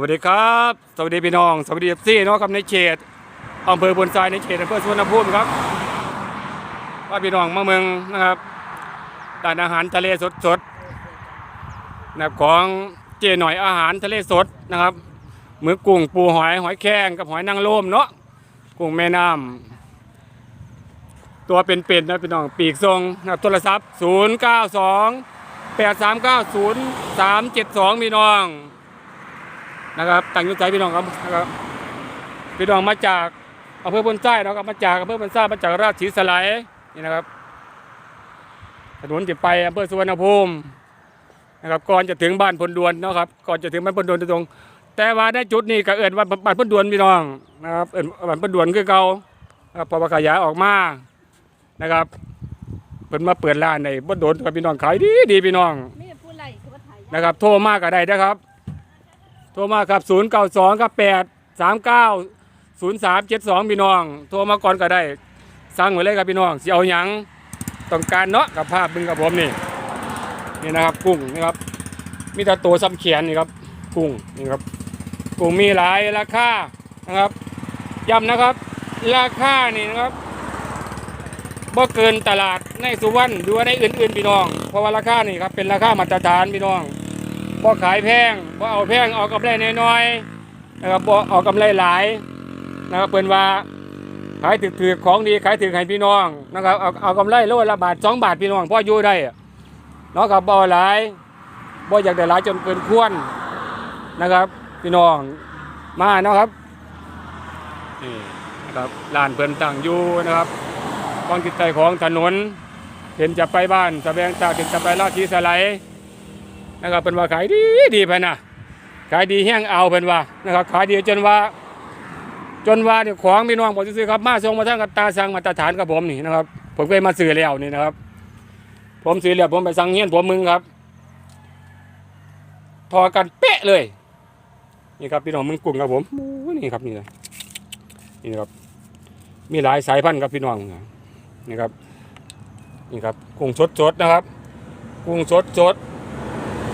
วัสดีครับ สวัสดีพี่น้อง สวัสดีเอฟซีเนาะครับในเขตอำเภอพนทรายในเขตอำเภอสุวรรณภูมิครับว่าพี่น้องมาเมืองนะครับร้านอาหารทะเลสดสดๆนะครับของเจหน่อยอาหารทะเลสดนะครับหมือกุ้งปูหอยหอยแครงกับหอยนางรมเนาะกุ้งแม่น้ำตัวเป็นๆนะพี่น้องปีกทรงนะครับโทรศัพท์ 092 839 0372พี่น้อง นะครับต่างยุทธใจพี่น้องครับนะครับพี่น้องมาจากอำเภอบนไส้นะครับมาจากอำเภอบนไส้มาจากราชสีสไลยนี่นะครับถนนที่ไปอำเภอสุวรรณภูมินะครับก่อนจะถึงบ้านพลดวนเนาะครับก่อนจะถึงบ้านพลดวนตรงๆแต่ว่าในจุดนี้ก็เอิ้นว่าบ้านพลดวนพี่น้องนะครับเอิ้นบ้านพลดวนคือเก่านะครับพอมาขยายออกมานะครับเพิ่นมาเปิดร้านในบ่โดนกับพี่น้องขายดีดีพี่น้องไม่ได้พูดอะไรคือว่าไทยนะครับโทรมากก็ได้นะครับ โทรมาครับ 0 9 2ครับ8 3 9 0 3 7 2พี่น้อง โทรมาก่อนก็ได้ สั่งไว้เลยครับพี่น้องสิเอาหยังต้องการเนาะกับภาพมึงกับผมนี่นี่นะครับกุ้งนะครับ มีแต่ตัวซ้ำเขียนนี่ครับกุ้งนี่ครับกุ้งมีหลายราคานะครับย้ำนะครับ ราคานี่นะครับบ่เกินตลาดในสุวรรณหรือว่าในอื่นๆพี่น้อง เพราะว่าราคานี่ครับเป็นราคามาตรฐานพี่น้อง บ่ขายแพงบ่เอาแพงเอากำไรน้อยๆนะครับบ่เอากำไรหลายนะครับเพิ่นว่าขายถือๆของดีขายถือให้พี่น้องนะครับเอาเอากำไรโลละบาทสองบาทพี่น้องพออยู่ได้เนาะครับบ่หลายบ่อยากได้หลายจนเกินควรนะครับพี่น้องมาเนาะครับนี่นะครับร้านเพิ่นตั้งอยู่นะครับกองติดใจของถนนเห็นจะไปบ้านสะแบงตาเห็นจะไปราชสีสไลย นะครับเป็นว่าขายดีดีเพิ่นะขายดีแห้งเอาเพิ่นว่านะครับขายดีจนว่า จนว่าเนี่ยของพี่น้องผมซื้อครับมาส่งมาทางกับตาสั่งมาตรฐานกับผมนี่นะครับผมเคยมาซื้อแล้วนี่นะครับ ผมซื้อแล้วผมไปสั่งเฮี้ยนผมมึงครับ ทอกันเป๊ะเลย นี่ครับพี่น้องมึงกุ้งครับผมนี่ครับนี่เลยนี่ครับ มีหลายสายพันธุ์ครับพี่น้องนี่ครับนี่ครับกุ้งสดสดๆนะครับ กุ้งสดสดๆ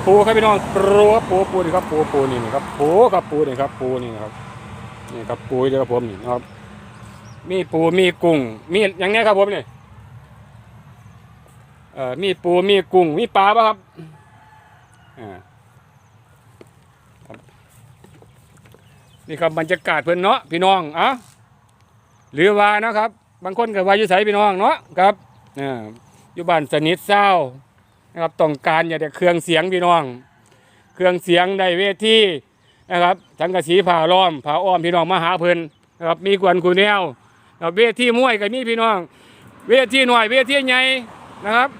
ปูครับพี่น้องปูครับปูปูนี่ครับปูปูนี่นะครับปูครับปูนี่ครับปูนี่ครับนี่ครับปูเดียวกับผมนี่นะครับ มีปูมีกุ้งมีอย่างนี้ครับผมนี่เอ่อมีปูมีกุ้งมีปลาป่ะครับอ่าครับนี่ครับบรรยากาศเพื่อนเนาะพี่น้องอะหรือว่านะครับ บางคนก็ว่ายู่ไสพี่น้องเนาะครับอ่าอยู่บ้านสนิทเศร้า นะครับต้องการอย่าแต่เครื่องเสียงพี่น้อง เครื่องเสียงได้เวทีนะครับสังกะสีผ่าล้อมผ่าอ้อมพี่น้องมาหาเพิ่นนะครับมีกวนคูแนวนะเวทีมวยก็มีพี่น้อง เวทีหน่อยเวทีใหญ่นะครับ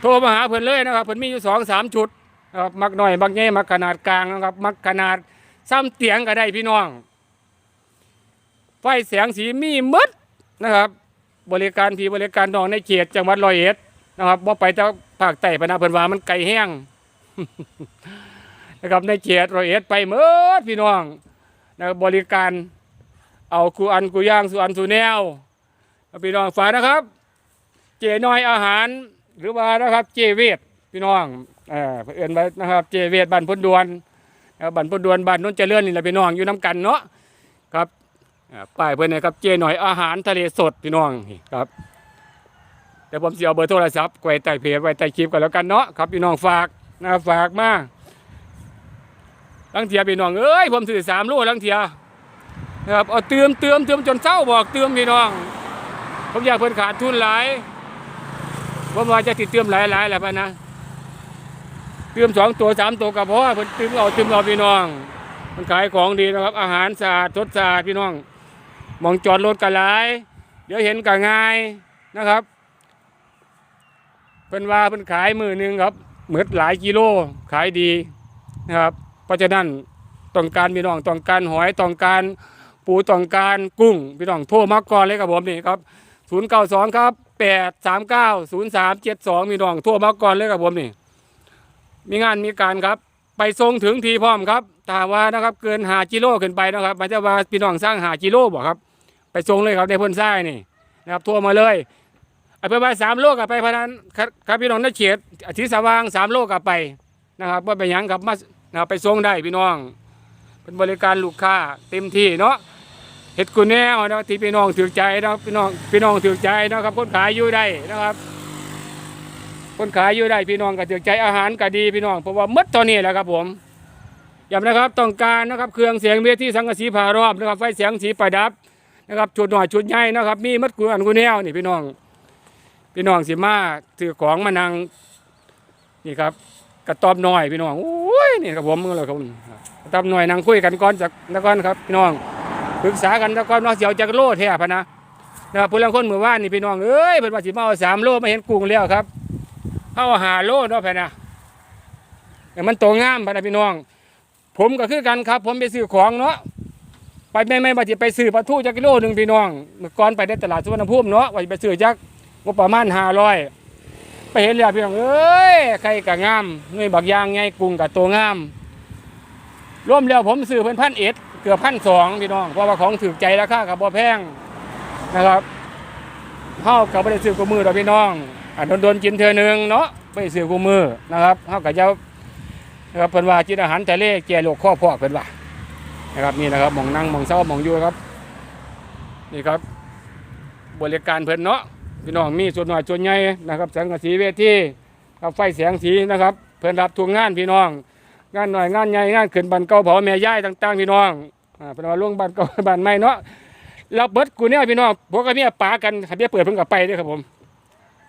โทรมาหาเพิ่นเลยนะครับเพิ่นมีอยู่สองสามจุดนะครับมักหน้อยมักใหญ่มักขนาดกลางนะครับ มักขนาดซ้ำเตียงก็ได้พี่น้อง ไฟแสงสีมีหมดนะครับ บริการพี่บริการน้องในเขตจังหวัดร้อยเอ็ด นะครับบ่าไปจากภาคใต้พะนะเพิ่นว่ามันไกลแห้งนะครับในเขตรอยเอ็ดไปเมื่อพี่น้องนะครับบริการเอากูอันกูย่างสุอันสุแนวพี่น้องฝากนะครับ เจน้อยอาหารหรือว่านะครับ เจเวทพี่น้องเออเอื่นไปนะครับ เจเวทบ้านพุนดวนนะครับบ้านพุนดวนบ้านนนเจริญนี่แหละพี่น้องอยู่น้กันเนาะครับป้ายเพิ่อนนะครับ เจหน่อยอาหารทะเลสดพี่น้องครับ เดี๋ยวผมจะเอาเบอร์โทรศัพท์ไว้ใต้เพจไว้ใต้คลิปกันแล้วกันเนาะครับพี่น้องฝากนะฝากมาลังเทียพี่น้องเอ้ยผมซื้อสามโลลังเทียนะครับเอาเติมเติมเติมจนเศร้าบอกเติมพี่น้อง ผมอยากเพิ่นขาดทุนหลายผมว่าจะติดเติมหลายหลายแหละพะนะเติมสองตัวสามตัวกับเพราะว่าเพิ่นเติมเอาเติมเอาพี่น้อง มันขายของดีนะครับ อาหารสะอาดสดสะอาดพี่น้องมองจอดรถกันหลาย เดี๋ยวเห็นกันง่ายนะครับ เพิ่นว่าเพิ่นขายมือหนึ่งครับเหมือดหลายกิโลขายดีนะครับ เพราะฉะนั้นต้องการพี่น้องต้องการหอยต้องการปูต้องการกุ้งพี่น้องโทรมาก่อนเลยครับผมนี่ครับ092ครับ839 0372พี่น้องโทรมาก่อนเลยครับผมนี่ มีงานมีการครับ ไปส่งถึงทีพร้อมครับถ้าว่านะครับเกินหากิโลขึ้นไปนะครับมายถึงว่าพี่น้องสร้างหากิโลบ่ครับ ไปส่งเลยครับในเพิ่นทรายนี่นะครับโทรมาเลย ไอ้เพื่อนไปสามโลกกับไปพนันครับครับพี่น้องนักเขียดอาทิตย์สว่างสามโลกกับไปนะครับว่าไปยังครับมานะครับไปส่งได้พี่น้อง เป็นบริการลูกค้าเต็มที่เนาะเฮ็ดกูแนวนะที่พี่น้องถือใจนะพี่น้องพี่น้องถือใจนะครับคนขายอยู่ได้นะครับ คนขายอยู่ได้พี่น้องก็ถือใจอาหารก็ดีพี่น้องเพราะว่าหมดตอนนี้แหละครับผมย้ำนะครับต้องการนะครับเครื่องเสียงเวทีสังกะสีผ่ารอบนะครับไฟเสียงสีประดับนะครับชุดหน่อยชุดใหญ่นะครับ มีมัดกูอันกูแนวนี่พี่น้อง พี่น้องสิมาถือของมานั่งนี่ครับกระตอบน้อยพี่น้องโอ้ยนี่ครับผมมือเลยครับกระตอบน้อยนั่งคุยกันก่อนจากนักก่อนครับพี่น้องปรึกษากันนักก่อนว่าเสียวจากโลแท้พะนะนะครับผู้ลังคนเมื่อวานนี่พี่น้องเอ้ยเพิ่นว่าสิมาเอาสามโลมาเห็นกุ้งแล้วครับเอาหาโลเนาะพะนะแต่มันโตงามพะนะพี่น้อง ผมก็คือกันครับ ผมไปซื้อของเนาะไปไม่ไม่ว่าจะไปซื้อปลาทูจักกิโลหนึ่งพี่น้องเมื่อก่อนไปได้ตลาดสุวรรณภูมิเนาะว่าจะไปซื้อจัก งบประมาณห้าร้อยไปเห็นแล้วพี่น้องเอ้ยไข่กะงามเงยบักยางไงกุ้งกับตัวงามร่วมแล้วผมซื้อเพิ่นพันเอ็ดเกือบพันสองพี่น้องเพราะว่าของถือใจราคากับบ่แพงนะครับเฮากับไม่ได้ซื้อกูมือดอกพี่น้องอะโดนๆกินเทื่อหนึงเนาะไม่ได้ซื้อกูมือนะครับเฮากับจ้านะครับเพิ่นว่ากินอาหารทะเลแก่โรคข้อพอกเพิ่นว่านะครับนี่นะครับมองนั่งมองเศร้ามองอยู่ครับ นี่ครับ บริการเพิ่นเนาะ พี่น้องมีส่วนหน่อยส่วนใหญ่นะครับสังกะสีเวทีกับไฟแสงสีนะครับ เพิ่อนรับทุกงานพี่น้อง งานหน่อยงานใหญ่งานขึ้นบันเก่าเผาแม่ย่ายต่างๆพี่น้องอ่าเป็นว่าล่วงบันเก่าบันใหม่เนาะเราเบิดกูเนี่ยพี่น้องพวกกับเมียปากันขับเบี้ยเปิดเพิ่งกับไปด้วยครับผม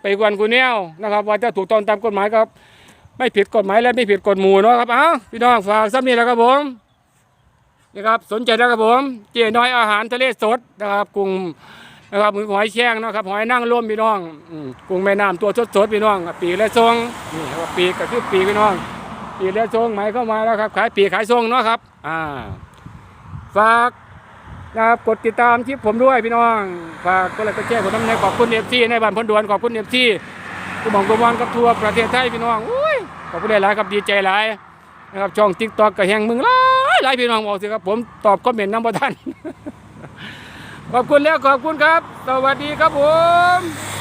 ไปกวนกูเนี่ยนะครับว่าจะถูกต้องตามกฎหมายครับ ไม่ผิดกฎหมายและไม่ผิดกฎหมู่เนาะครับเอ้าพี่น้องฝากซ้ำนี่แหล้วครับผมนี่ครับสนใจนะครับผม เจ๊น้อยอาหารทะเลสดนะครับกรุง นะครับมือหอยแข้งนะครับหอยนั่งร่วมพี่น้องกุ้งแม่น้ำตัวสดๆพี่น้อง ปีและทรงนี่ครับปีกก็คือปีพี่น้อง ปีและทรงหมเข้ามาแล้วครับ ขายปีขายทรงเนาะครับอ่าฝากนะครับกดติดตามคลิปผมด้วยพี่น้องฝากกดไลค์กดแชร์ผมน้ำในขอบคุณเอฟซีในบ้านพนดวนขอบคุณเอฟซีกุมองกุมอนกับทัวร์ประเทศไทยพี่น้องอุ้ยขอบคุณหลายครับดีใจหลายนะครับช่องทิกตอกกับแห่งมึงหลายหลายพี่น้องบอกสิครับผมตอบคอมเมนต์น้ำบ่ทัน ขอบคุณแล้วขอบคุณครับ สวัสดีครับผม